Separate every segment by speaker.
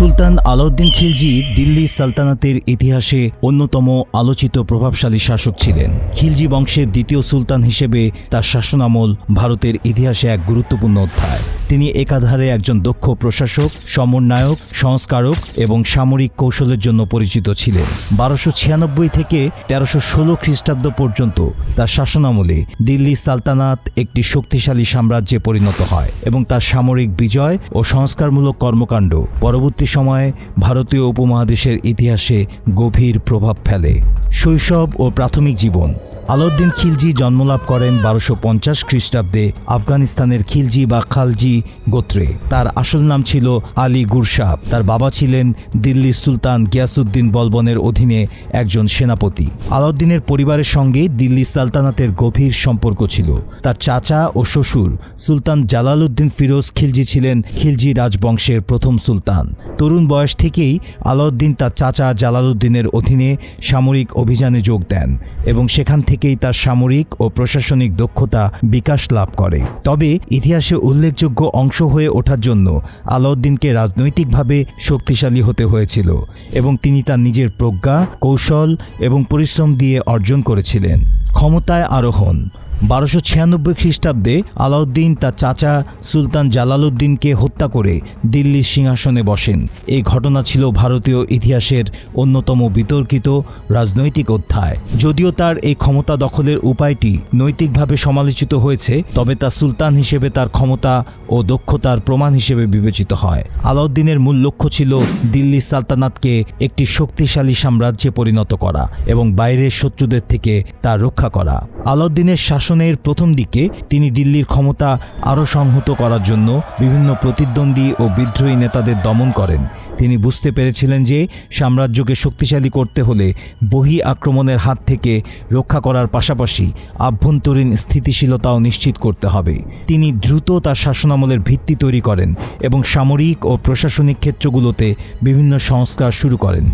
Speaker 1: সুলতান আলাউদ্দিন খিলজি দিল্লি সালতানাতের ইতিহাসে অন্যতম আলোচিত প্রভাবশালী শাসক ছিলেন। খিলজি বংশের দ্বিতীয় সুলতান হিসেবে তার শাসনামল ভারতের ইতিহাসে এক গুরুত্বপূর্ণ অধ্যায়। তিনি একাধারে একজন দক্ষ প্রশাসক, সমন্বয়ক, সংস্কারক এবং সামরিক কৌশলের জন্য পরিচিত ছিলেন। বারোশো ছিয়ানব্বই থেকে তেরোশো ষোলো খ্রিস্টাব্দ পর্যন্ত তার শাসনামলে দিল্লি সালতানাত একটি শক্তিশালী সাম্রাজ্যে পরিণত হয় এবং তার সামরিক বিজয় ও সংস্কারমূলক কর্মকাণ্ড পরবর্তী সময়ে ভারতীয় উপমহাদেশের ইতিহাসে গভীর প্রভাব ফেলে। শৈশব ও প্রাথমিক জীবন আলাউদ্দিন খিলজি জন্মলাভ করেন বারোশো পঞ্চাশ খ্রিস্টাব্দে আফগানিস্তানের খিলজি বা খালজি গোত্রে। তার আসল নাম ছিল আলী গুরসাব তার বাবা ছিলেন দিল্লি সুলতান গিয়াসুদ্দিন বলবনের অধীনে একজন সেনাপতি। আলাউদ্দিনের পরিবারের সঙ্গে দিল্লি সালতানাতের গভীর সম্পর্ক ছিল। তার চাচা ও শ্বশুর সুলতান জালালউদ্দিন ফিরোজ খিলজি ছিলেন খিলজি রাজবংশের প্রথম সুলতান। তরুণ বয়স থেকেই আলাউদ্দিন তার চাচা জালালউদ্দিনের অধীনে সামরিক অভিযানে যোগ দেন এবং সেখান থেকেই তার সামরিক ও প্রশাসনিক দক্ষতা বিকাশ লাভ করে। তবে ইতিহাসে উল্লেখযোগ্য অংশ হয়ে ওঠার জন্য আলাউদ্দিনকে রাজনৈতিকভাবে শক্তিশালী হতে হয়েছিল এবং তিনি তার নিজের প্রজ্ঞা, কৌশল এবং পরিশ্রম দিয়ে অর্জন করেছিলেন। ক্ষমতায় আরোহণ বারোশো ছিয়ানব্বই খ্রিস্টাব্দে আলাউদ্দিন তার চাচা সুলতান জালালউদ্দিনকে হত্যা করে দিল্লির সিংহাসনে বসেন। এই ঘটনা ছিল ভারতীয় ইতিহাসের অন্যতম বিতর্কিত রাজনৈতিক অধ্যায়। যদিও তার এই ক্ষমতা দখলের উপায়টি নৈতিকভাবে সমালোচিত হয়েছে, তবে তা সুলতান হিসেবে তার ক্ষমতা ও দক্ষতার প্রমাণ হিসেবে বিবেচিত হয়। আলাউদ্দিনের মূল লক্ষ্য ছিল দিল্লি সালতানাতকে একটি শক্তিশালী সাম্রাজ্যে পরিণত করা এবং বাইরের শত্রুদের থেকে তা রক্ষা করা। আলাউদ্দিনের শাসনের প্রথম দিকে তিনি দিল্লির ক্ষমতা আরও সংহত করার জন্য বিভিন্ন প্রতিদ্বন্দ্বী ও বিদ্রোহী নেতাদের দমন করেন। তিনি বুঝতে পেরেছিলেন যে সাম্রাজ্যকে শক্তিশালী করতে হলে বহি আক্রমণের হাত থেকে রক্ষা করার পাশাপাশি আভ্যন্তরীণ স্থিতিশীলতাও নিশ্চিত করতে হবে। তিনি দ্রুত তার শাসনামলের ভিত্তি তৈরি করেন এবং সামরিক ও প্রশাসনিক ক্ষেত্রগুলোতে বিভিন্ন সংস্কার শুরু করেন।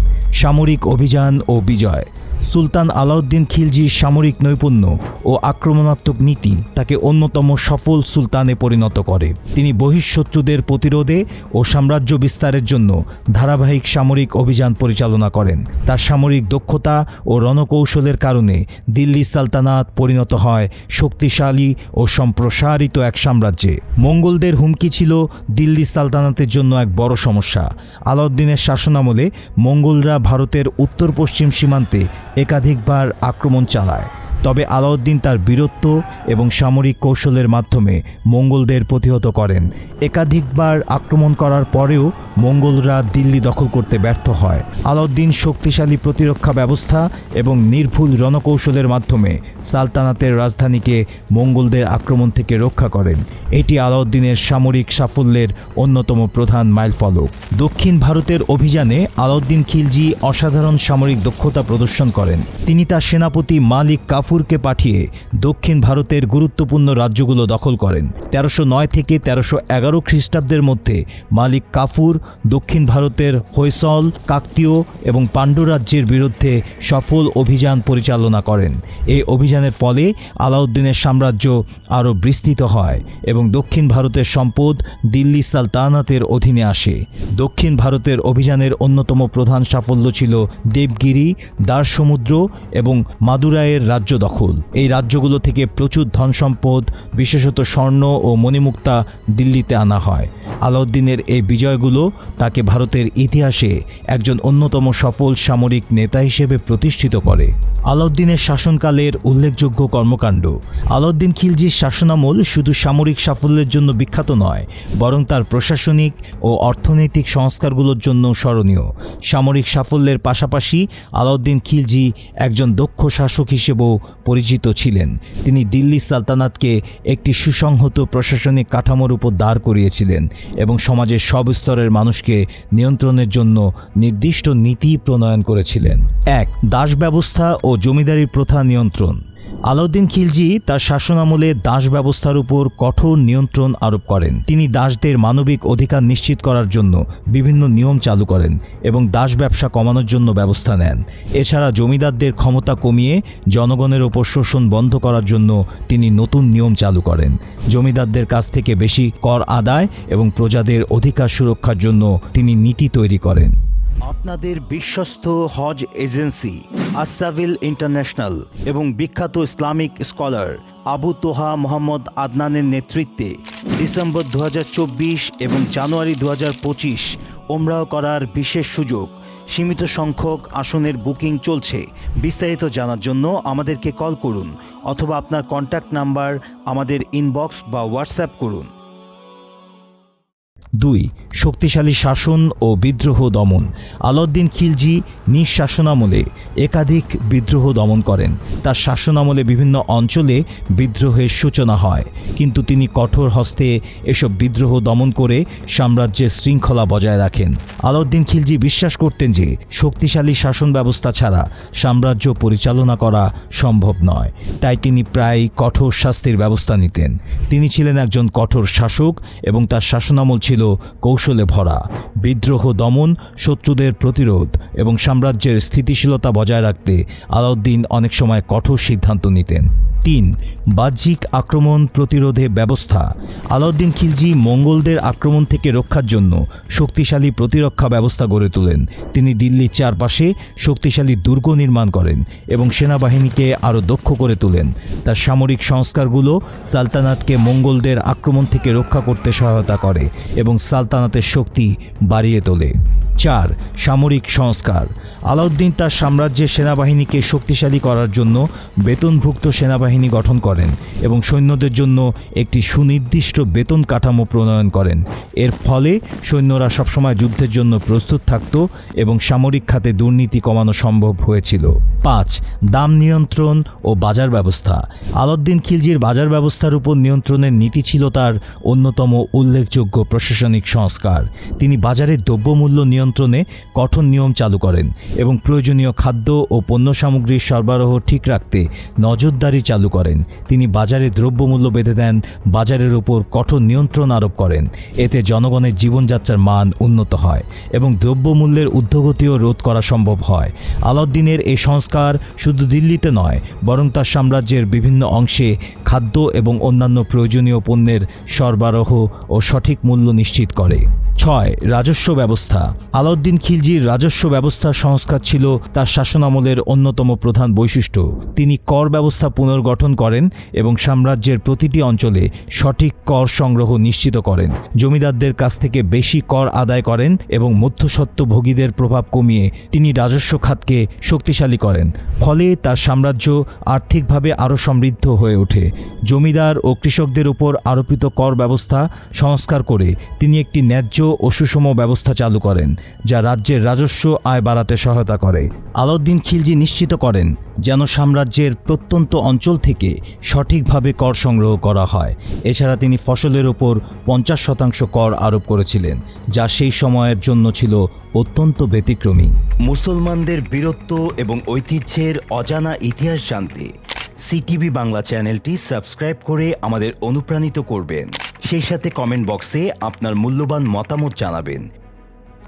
Speaker 1: সামরিক অভিযান ও বিজয় সুলতান আলাউদ্দিন খিলজির সামরিক নৈপুণ্য ও আক্রমণাত্মক নীতি তাকে অন্যতম সফল সুলতানে পরিণত করে। তিনি বহিঃশত্রুদের প্রতিরোধে ও সাম্রাজ্য বিস্তারের জন্য ধারাবাহিক সামরিক অভিযান পরিচালনা করেন। তার সামরিক দক্ষতা ও রণকৌশলের কারণে দিল্লি সালতানাত পরিণত হয় শক্তিশালী ও সম্প্রসারিত এক সাম্রাজ্যে। মঙ্গলদের হুমকি ছিল দিল্লি সালতানাতের জন্য এক বড় সমস্যা। আলাউদ্দিনের শাসনামলে মঙ্গলরা ভারতের উত্তর পশ্চিম সীমান্তে একাধিকবার আক্রমণ চালায়। তবে আলাউদ্দিন তার বীরত্ব এবং সামরিক কৌশলের মাধ্যমে মঙ্গলদের প্রতিহত করেন। একাধিকবার আক্রমণ করার পরেও মঙ্গলরা দিল্লি দখল করতে ব্যর্থ হয়। আলাউদ্দিন শক্তিশালী প্রতিরক্ষা ব্যবস্থা এবং নির্ভুল রণকৌশলের মাধ্যমে সালতানাতের রাজধানীকে মঙ্গলদের আক্রমণ থেকে রক্ষা করেন। এটি আলাউদ্দিনের সামরিক সাফল্যের অন্যতম প্রধান মাইলফলক। দক্ষিণ ভারতের অভিযানে আলাউদ্দিন খিলজি অসাধারণ সামরিক দক্ষতা প্রদর্শন করেন। তিনি তার সেনাপতি মালিক কাফুরকে পাঠিয়ে দক্ষিণ ভারতের গুরুত্বপূর্ণ রাজ্যগুলো দখল করেন। তেরোশো নয় থেকে তেরোশো এগারো খ্রিস্টাব্দের মধ্যে মালিক কাফুর দক্ষিণ ভারতের হৈসল, কাকতীয় এবং পাণ্ডু রাজ্যের বিরুদ্ধে সফল অভিযান পরিচালনা করেন। এই অভিযানের ফলে আলাউদ্দিনের সাম্রাজ্য আরও বিস্তৃত হয় এবং দক্ষিণ ভারতের সম্পদ দিল্লি সালতানাতের অধীনে আসে। দক্ষিণ ভারতের অভিযানের অন্যতম প্রধান সাফল্য ছিল দেবগিরি, দ্বার সমুদ্র এবং মাদুরায়ের রাজ্য দখল। এই রাজ্যগুলো থেকে প্রচুর ধন সম্পদ বিশেষত স্বর্ণ ও মণিমুক্তা দিল্লিতে আনা হয়। আলাউদ্দিনের এই বিজয়গুলো তাকে ভারতের ইতিহাসে একজন অন্যতম সফল সামরিক নেতা হিসেবে প্রতিষ্ঠিত করে। আলাউদ্দিনের শাসনকালের উল্লেখযোগ্য কর্মকাণ্ড। আলাউদ্দিন খিলজির শাসনামল শুধু সামরিক সাফল্যের জন্য বিখ্যাত নয়, বরং তার প্রশাসনিক ও অর্থনৈতিক সংস্কারগুলোর জন্য স্মরণীয়। সামরিক সাফল্যের পাশাপাশি আলাউদ্দিন খিলজি একজন দক্ষ শাসক হিসেবেও পরিচিত ছিলেন। তিনি দিল্লি সালতানাতকে একটি সুসংহত প্রশাসনিক কাঠামোর উপর দাঁড় করিয়েছিলেন এবং সমাজের সব স্তরের মানুষকে নিয়ন্ত্রণের জন্য নির্দিষ্ট নীতি প্রণয়ন করেছিলেন। এক, দাস ব্যবস্থা ও জমিদারির প্রথা নিয়ন্ত্রণ। আলাউদ্দিন খিলজি তার শাসনামলে দাস ব্যবস্থার উপর কঠোর নিয়ন্ত্রণ আরোপ করেন। তিনি দাসদের মানবিক অধিকার নিশ্চিত করার জন্য বিভিন্ন নিয়ম চালু করেন এবং দাস ব্যবসা কমানোর জন্য ব্যবস্থা নেন। এছাড়া জমিদারদের ক্ষমতা কমিয়ে জনগণের ওপর শোষণ বন্ধ করার জন্য তিনি নতুন নিয়ম চালু করেন। জমিদারদের কাছ থেকে বেশি কর আদায় এবং প্রজাদের অধিকার সুরক্ষার জন্য তিনি নীতি তৈরি করেন। আপনাদের বিশ্বস্ত হজ এজেন্সি আসাভিল ইন্টারন্যাশনাল এবং বিখ্যাত ইসলামিক স্কলার আবু তোহা মোহাম্মদ আদনানের নেতৃত্বে ডিসেম্বর দু হাজার চব্বিশ এবং জানুয়ারি দু হাজার ওমরাও করার বিশেষ সুযোগ সীমিত সংখ্যক আসনের বুকিং চলছে। বিস্তারিত জানার জন্য আমাদেরকে কল করুন অথবা আপনার কন্ট্যাক্ট নাম্বার আমাদের ইনবক্স বা হোয়াটসঅ্যাপ করুন। দুই, শক্তিশালী শাসন ও বিদ্রোহ দমন। আলাউদ্দিন খিলজি নিজ শাসনামলে একাধিক বিদ্রোহ দমন করেন। তার শাসনামলে বিভিন্ন অঞ্চলে বিদ্রোহের সূচনা হয়। কিন্তু তিনি কঠোর হস্তে এসব বিদ্রোহ দমন করে সাম্রাজ্যের শৃঙ্খলা বজায় রাখেন। আলাউদ্দিন খিলজি বিশ্বাস করতেন যে, শক্তিশালী শাসন ব্যবস্থা ছাড়া সাম্রাজ্য পরিচালনা করা সম্ভব নয়। তাই তিনি প্রায় কঠোর শাস্তির ব্যবস্থা নিতেন। তিনি ছিলেন একজন কঠোর শাসক এবং তার শাসনামল ছিল কৌশলে ভরা। বিদ্রোহ দমন, শত্রুদের প্রতিরোধ এবং সাম্রাজ্যের স্থিতিশীলতা বজায় রাখতে আলাউদ্দিন অনেক সময় কঠোর সিদ্ধান্ত নিতেন। তিন, বাহ্যিক আক্রমণ প্রতিরোধে ব্যবস্থা। আলাউদ্দিন খিলজি মঙ্গলদের আক্রমণ থেকে রক্ষার জন্য শক্তিশালী প্রতিরক্ষা ব্যবস্থা গড়ে তোলেন। তিনি দিল্লির চারপাশে শক্তিশালী দুর্গ নির্মাণ করেন এবং সেনাবাহিনীকে আরও দক্ষ করে তোলেন। তার সামরিক সংস্কারগুলো সালতানাতকে মঙ্গলদের আক্রমণ থেকে রক্ষা করতে সহায়তা করে এবং সালতানাতের শক্তি বাড়িয়ে তোলে। চার, সামরিক সংস্কার। আলাউদ্দিন তার সাম্রাজ্যের সেনাবাহিনীকে শক্তিশালী করার জন্য বেতনভুক্ত সেনাবাহিনী গঠন করেন এবং সৈন্যদের জন্য একটি সুনির্দিষ্ট বেতন কাঠামো প্রণয়ন করেন। এর ফলে সৈন্যরা সবসময় যুদ্ধের জন্য প্রস্তুত থাকত এবং সামরিক খাতে দুর্নীতি কমানো সম্ভব হয়েছিল। পাঁচ, দাম নিয়ন্ত্রণ ও বাজার ব্যবস্থা। আলাউদ্দিন খিলজির বাজার ব্যবস্থার উপর নিয়ন্ত্রণের নীতি ছিল তার অন্যতম উল্লেখযোগ্য প্রশাসনিক সংস্কার। তিনি বাজারের দ্রব্যমূল্য নিয়ন্ত্রণে কঠোর নিয়ম চালু করেন এবং প্রয়োজনীয় খাদ্য ও পণ্য সামগ্রীর সরবরাহ ঠিক রাখতে নজরদারি চালু করেন। তিনি বাজারে দ্রব্যমূল্য বেঁধে দেন, বাজারের উপর কঠোর নিয়ন্ত্রণ আরোপ করেন। এতে জনগণের জীবনযাত্রার মান উন্নত হয় এবং দ্রব্যমূল্যের ঊর্ধ্বগতিও রোধ করা সম্ভব হয়। আলাউদ্দিনের এই সংস্কার শুধু দিল্লিতে নয়, বরং তার সাম্রাজ্যের বিভিন্ন অংশে খাদ্য এবং অন্যান্য প্রয়োজনীয় পণ্যের সরবরাহ ও সঠিক মূল্য নিশ্চিত করে। ছয়, রাজস্ব ব্যবস্থা। আলাউদ্দিন খিলজির রাজস্ব ব্যবস্থার সংস্কার ছিল তার শাসনামলের অন্যতম প্রধান বৈশিষ্ট্য। তিনি কর ব্যবস্থা পুনর্গঠন করেন এবং সাম্রাজ্যের প্রতিটি অঞ্চলে সঠিক কর সংগ্রহ নিশ্চিত করেন। জমিদারদের কাছ থেকে বেশি কর আদায় করেন এবং মধ্যস্বত্বভোগীদের প্রভাব কমিয়ে তিনি রাজস্ব খাতকে শক্তিশালী করেন। ফলে তার সাম্রাজ্য আর্থিকভাবে আরও সমৃদ্ধ হয়ে ওঠে। জমিদার ও কৃষকদের উপর আরোপিত কর ব্যবস্থা সংস্কার করে তিনি একটি ন্যায্য ও সুষম ব্যবস্থা চালু করেন, যা রাজ্যের রাজস্ব আয় বাড়াতে সহায়তা করে। আলাউদ্দিন খিলজি নিশ্চিত করেন যেন সাম্রাজ্যের প্রত্যন্ত অঞ্চল থেকে সঠিকভাবে কর সংগ্রহ করা হয়। এছাড়া তিনি ফসলের ওপর পঞ্চাশ শতাংশ কর আরোপ করেছিলেন, যা সেই সময়ের জন্য ছিল অত্যন্ত ব্যতিক্রমী। মুসলমানদের বীরত্ব এবং ঐতিহ্যের অজানা ইতিহাস জানতে সিটিভি বাংলা চ্যানেলটি সাবস্ক্রাইব করে আমাদের অনুপ্রাণিত করবেন। সেই সাথে কমেন্ট বক্সে আপনার মূল্যবান মতামত জানাবেন।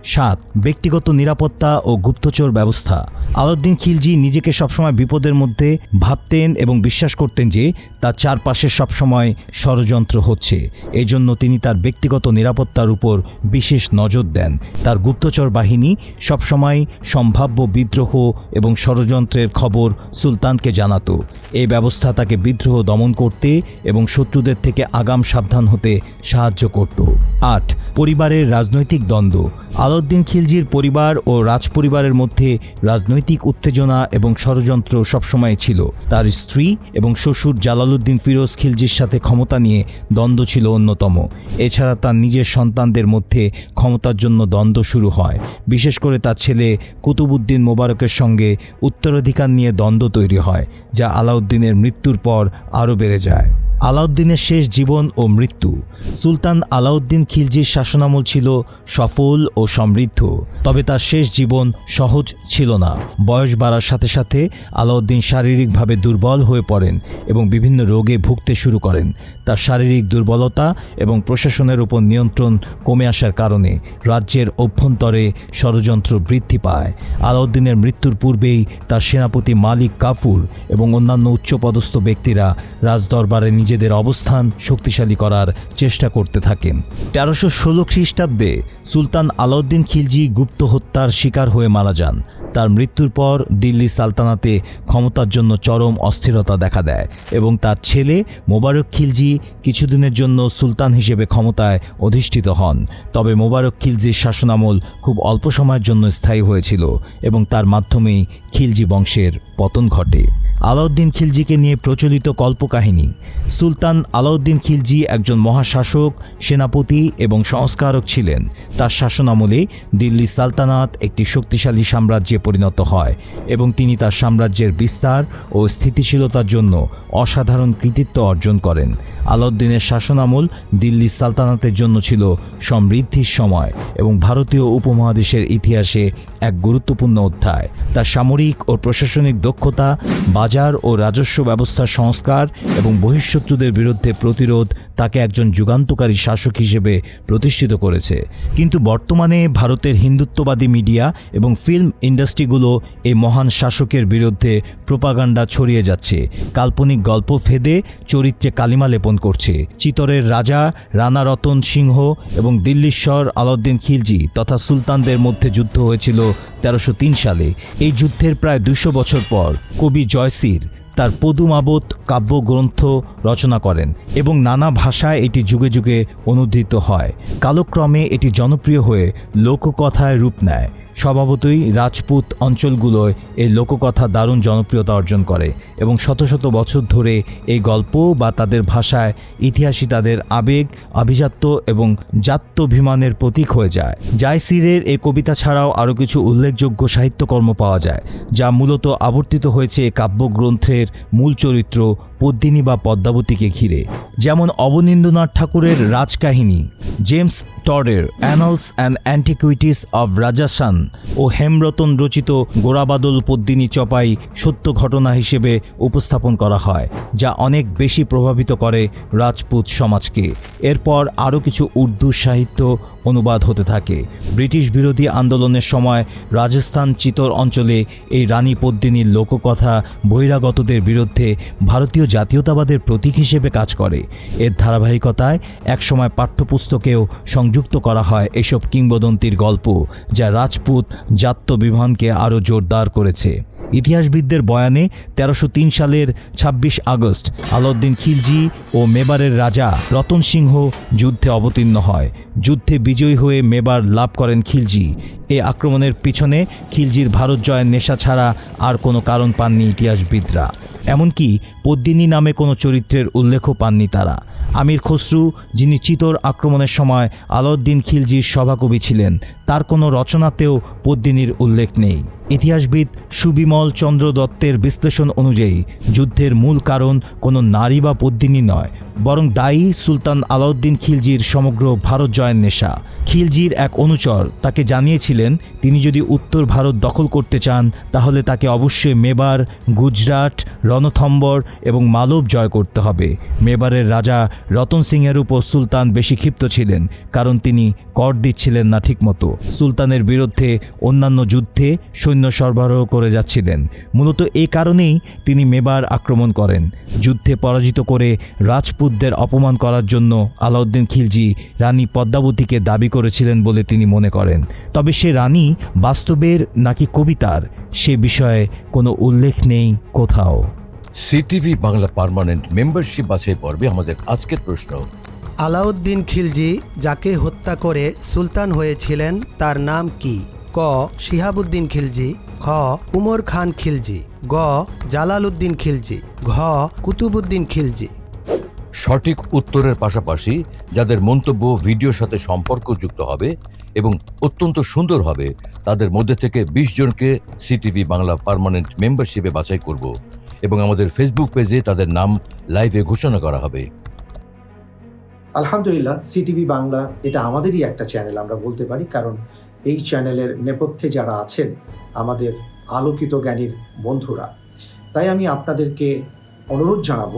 Speaker 1: সাত, ব্যক্তিগত নিরাপত্তা ও গুপ্তচর ব্যবস্থা। আলাউদ্দিন খিলজি নিজেকে সবসময় বিপদের মধ্যে ভাবতেন এবং বিশ্বাস করতেন যে তার চারপাশে সবসময় ষড়যন্ত্র হচ্ছে। এজন্য তিনি তার ব্যক্তিগত নিরাপত্তার উপর বিশেষ নজর দেন। তার গুপ্তচর বাহিনী সবসময় সম্ভাব্য বিদ্রোহ এবং ষড়যন্ত্রের খবর সুলতানকে জানাতো। এই ব্যবস্থা তাকে বিদ্রোহ দমন করতে এবং শত্রুদের থেকে আগাম সাবধান হতে সাহায্য করত। আট, পরিবারের রাজনৈতিক দ্বন্দ্ব। আলাউদ্দিন খিলজির পরিবার ও রাজপরিবারের মধ্যে রাজনৈতিক উত্তেজনা এবং ষড়যন্ত্র সবসময় ছিল। তার স্ত্রী এবং শ্বশুর জালালউদ্দিন ফিরোজ খিলজির সাথে ক্ষমতা নিয়ে দ্বন্দ্ব ছিল অন্যতম। এছাড়া তার নিজের সন্তানদের মধ্যে ক্ষমতার জন্য দ্বন্দ্ব শুরু হয়। বিশেষ করে তার ছেলে কুতুবুদ্দিন মোবারকের সঙ্গে উত্তরাধিকার নিয়ে দ্বন্দ্ব তৈরি হয়, যা আলাউদ্দিনের মৃত্যুর পর আরও বেড়ে যায়। আলাউদ্দিনের শেষ জীবন ও মৃত্যু। সুলতান আলাউদ্দিন খিলজির শাসনামল ছিল সফল ও সমৃদ্ধ, তবে তার শেষ জীবন সহজ ছিল না। বয়স বাড়ার সাথে সাথে আলাউদ্দিন শারীরিকভাবে দুর্বল হয়ে পড়েন এবং বিভিন্ন রোগে ভুগতে শুরু করেন। তার শারীরিক দুর্বলতা এবং প্রশাসনের উপর নিয়ন্ত্রণ কমে আসার কারণে রাজ্যের অভ্যন্তরে ষড়যন্ত্র বৃদ্ধি পায়। আলাউদ্দিনের মৃত্যুর পূর্বেই তার সেনাপতি মালিক কাফুর এবং অন্যান্য উচ্চপদস্থ ব্যক্তিরা রাজদরবারে নিজেদের অবস্থান শক্তিশালী করার চেষ্টা করতে থাকেন। তেরোশো ষোলো খ্রিস্টাব্দে সুলতান আলাউদ্দিন খিলজি গুপ্ত হত্যার শিকার হয়ে মারা যান। তার মৃত্যুর পর দিল্লি সালতানাতে ক্ষমতার জন্য চরম অস্থিরতা দেখা দেয় এবং তার ছেলে মোবারক খিলজি কিছুদিনের জন্য সুলতান হিসেবে ক্ষমতায় অধিষ্ঠিত হন। তবে মোবারক খিলজির শাসনামল খুব অল্প সময়ের জন্য স্থায়ী হয়েছিল এবং তার মাধ্যমেই খিলজি বংশের পতন ঘটে। আলাউদ্দিন খিলজিকে নিয়ে প্রচলিত কল্পকাহিনী। সুলতান আলাউদ্দিন খিলজি একজন মহাশাসক, সেনাপতি এবং সংস্কারক ছিলেন। তার শাসনামলে দিল্লি সালতানাত একটি শক্তিশালী সাম্রাজ্যে পরিণত হয় এবং তিনি তার সাম্রাজ্যের বিস্তার ও স্থিতিশীলতার জন্য অসাধারণ কৃতিত্ব অর্জন করেন। আলাউদ্দিনের শাসনামল দিল্লি সালতানাতের জন্য ছিল সমৃদ্ধির সময় এবং ভারতীয় উপমহাদেশের ইতিহাসে এক গুরুত্বপূর্ণ অধ্যায়। তার সামরিক ও প্রশাসনিক দক্ষতা বাজার ও রাজস্ব ব্যবস্থার সংস্কার এবং বহিঃশত্রুদের বিরুদ্ধে প্রতিরোধ তাকে একজন যুগান্তকারী শাসক হিসেবে প্রতিষ্ঠিত করেছে। কিন্তু বর্তমানে ভারতের হিন্দুত্ববাদী মিডিয়া এবং ফিল্ম ইন্ডাস্ট্রিগুলো এই মহান শাসকের বিরুদ্ধে প্রোপাগান্ডা ছড়িয়ে যাচ্ছে। কাল্পনিক গল্প ফেদে চরিত্রে কালিমা লেপন করছে। চিতরের রাজা রানা রতন সিংহ এবং দিল্লীশ্বর আলাউদ্দিন খিলজি তথা সুলতানদের মধ্যে যুদ্ধ হয়েছিল তেরোশো সালে। এই যুদ্ধের প্রায় দুশো বছর পর কবি জয়সির তার পদুমাবত, কাব্যগ্রন্থ রচনা করেন এবং নানা ভাষায় এটি যুগে যুগে অনুদৃত হয়। কালক্রমে এটি জনপ্রিয় হয়ে লোককথায় রূপ নেয়। স্বভাবতই রাজপুত অঞ্চলগুলোয় এই লোককথা দারুণ জনপ্রিয়তা অর্জন করে এবং শত শত বছর ধরে এই গল্প বা তাদের ভাষায় ইতিহাসই তাদের আবেগ, আভিজাত্য এবং জাত্যভিমানের প্রতীক হয়ে যায়। জায়সিরের এই কবিতা ছাড়াও আরও কিছু উল্লেখযোগ্য সাহিত্যকর্ম পাওয়া যায়, যা মূলত আবর্তিত হয়েছে কাব্যগ্রন্থের মূল চরিত্র পদ্মিনী বা পদ্মাবতীকে ঘিরে, যেমন অবনীন্দ্রনাথ ঠাকুরের Rajkahini, James টরের annals and antiquities of Rajasthan ও হেমরতন রচিত গোড়াবাদল পদ্মিনী চপাই সত্য ঘটনা হিসেবে উপস্থাপন করা হয়, যা অনেক বেশি প্রভাবিত করে রাজপুত সমাজকে। এরপর আরও কিছু উর্দু সাহিত্য অনুবাদ হতে থাকে। ব্রিটিশ বিরোধী আন্দোলনের সময় রাজস্থান চিতর অঞ্চলে এই রানী পদ্মিনীর লোককথা বহিরাগতদের বিরুদ্ধে ভারতীয় জাতীয়তাবাদের প্রতীক হিসেবে কাজ করে। এর ধারাবাহিকতায় একসময় পাঠ্যপুস্তকেও সংযুক্ত করা হয় এসব কিংবদন্তির গল্প, যা রাজপুত জাত্যবিভানকে আরও জোরদার করেছে। ইতিহাসবিদদের বয়ানে তেরোশো সালের ২৬ আগস্ট আলাউদ্দিন খিলজি ও মেবারের রাজা রতন সিংহ যুদ্ধে অবতীর্ণ হয়। যুদ্ধে বিজয়ী হয়ে মেবার লাভ করেন খিলজি। এ আক্রমণের পিছনে খিলজির ভারত জয়ের নেশা ছাড়া আর কোনো কারণ পাননি ইতিহাসবিদরা। এমনকি পদ্মিনী নামে কোনো চরিত্রের উল্লেখও পাননি তারা। আমির খসরু, যিনি চিতর আক্রমণের সময় আলাউদ্দিন খিলজির সভাকবি ছিলেন, তার কোনো রচনাতেও পদ্মিনীর উল্লেখ নেই। ইতিহাসবিদ সুবিমল চন্দ্র দত্তের বিশ্লেষণ অনুযায়ী, যুদ্ধের মূল কারণ কোনো নারী বা পদ্মিনী নয়, বরং দায়ী সুলতান আলাউদ্দিন খিলজির সমগ্র ভারত জয়ের নেশা। খিলজির এক অনুচর তাকে জানিয়েছিলেন, তিনি যদি উত্তর ভারত দখল করতে চান, তাহলে তাকে অবশ্যই মেবার, গুজরাট, রণথম্বর এবং মালব জয় করতে হবে। মেবারের রাজা রতন সিংয়ের উপর সুলতান বেশি ক্ষিপ্ত ছিলেন, কারণ তিনি কর দিচ্ছিলেন না ঠিকমতো। সুলতানের বিরুদ্ধে অন্যান্য যুদ্ধে সৈন্য সরবরাহ করে যাচ্ছিলেন। মূলত এই কারণেই তিনি মেবার আক্রমণ করেন। যুদ্ধে পরাজিত করে রাজপুতদের অপমান করার জন্য আলাউদ্দিন খিলজি রানী পদ্মাবতীকে দাবি করেছিলেন বলে তিনি মনে করেন। তবে সে রানী বাস্তবের নাকি কবিতার, সে বিষয়ে কোনো উল্লেখ নেই কোথাও।
Speaker 2: সিটিভি বাংলা পার্মানেন্ট মেম্বারশিপ বাছাই পর্বে আমাদের আজকের প্রশ্ন।
Speaker 3: আলাউদ্দিন খিলজি যাকে হত্যা করে সুলতান হয়েছিলেন তার নাম কি? ক শিহাবুদ্দিন খিলজি খ উমর খান খিলজি গ জালালউদ্দিন খিলজি ঘ কুতুবুদ্দিন খিলজি।
Speaker 2: সঠিক উত্তরের পাশাপাশি যাদের মন্তব্য ভিডিওর সাথে সম্পর্কযুক্ত হবে এবং অত্যন্ত সুন্দর হবে তাদের মধ্যে থেকে বিশ জনকে সিটিভি বাংলা পার্মানেন্ট মেম্বারশিপে বাছাই করব। এবং আমাদের ফেসবুক পেজে তাদের নাম লাইভে ঘোষণা করা হবে।
Speaker 4: আলহামদুলিল্লাহ সিটিভি বাংলা এটা আমাদেরই একটা চ্যানেল আমরা বলতে পারি, কারণ এই চ্যানেলের নেপথ্যে যারা আছেন, আমাদের আলোকিত জ্ঞানীর বন্ধুরা। তাই আমি আপনাদেরকে অনুরোধ জানাব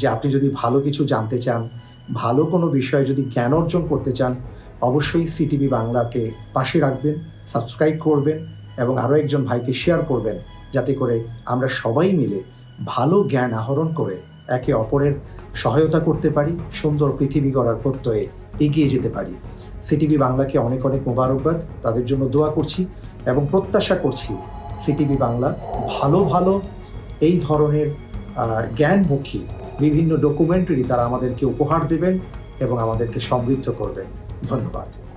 Speaker 4: যে আপনি যদি ভালো কিছু জানতে চান, ভালো কোনো বিষয়ে যদি জ্ঞান অর্জন করতে চান, অবশ্যই সিটিভি বাংলাকে পাশে রাখবেন সাবস্ক্রাইব করবেন এবং আরও একজন ভাইকে শেয়ার করবেন, যাতে করে আমরা সবাই মিলে ভালো জ্ঞান আহরণ করে একে অপরের সহায়তা করতে পারি, সুন্দর পৃথিবী গড়ার প্রত্যয়ে এগিয়ে যেতে পারি। সিটিভি বাংলাকে অনেক অনেক মোবারকবাদ, তাদের জন্য দোয়া করছি এবং প্রত্যাশা করছি সিটিভি বাংলা ভালো ভালো এই ধরনের জ্ঞানমুখী বিভিন্ন ডকুমেন্টারি তারা আমাদেরকে উপহার দেবেন এবং আমাদেরকে সমৃদ্ধ করবেন। ধন্যবাদ।